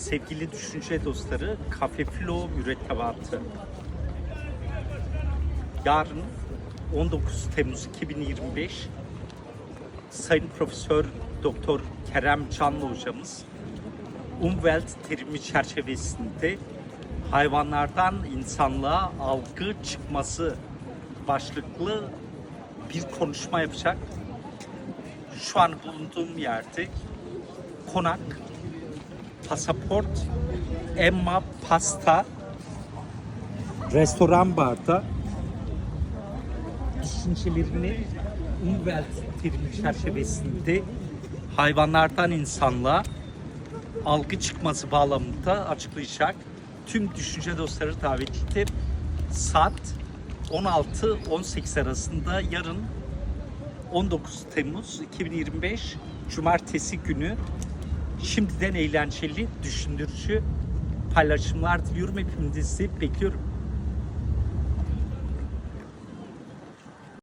Sevgili düşünce dostları, Cafe Flo mürettebatı. Yarın 19 Temmuz 2025 Sayın Profesör Doktor Kerem Canlı hocamız Umwelt terimi çerçevesinde hayvanlardan insanlığa algı çıkması başlıklı bir konuşma yapacak. Şu an bulunduğum yerde konak, pasaport, Emma Pasta restoran barda düşüncelerini Umwelt terimi çerçevesinde hayvanlardan insanlığa algı çıkması bağlamında açıklayacak. Tüm düşünce dostları davetlidir. Saat 16-18 arasında yarın 19 Temmuz 2025 Cumartesi günü şimdiden eğlenceli, düşündürücü paylaşımlar diliyorum. Hepinizi bekliyorum.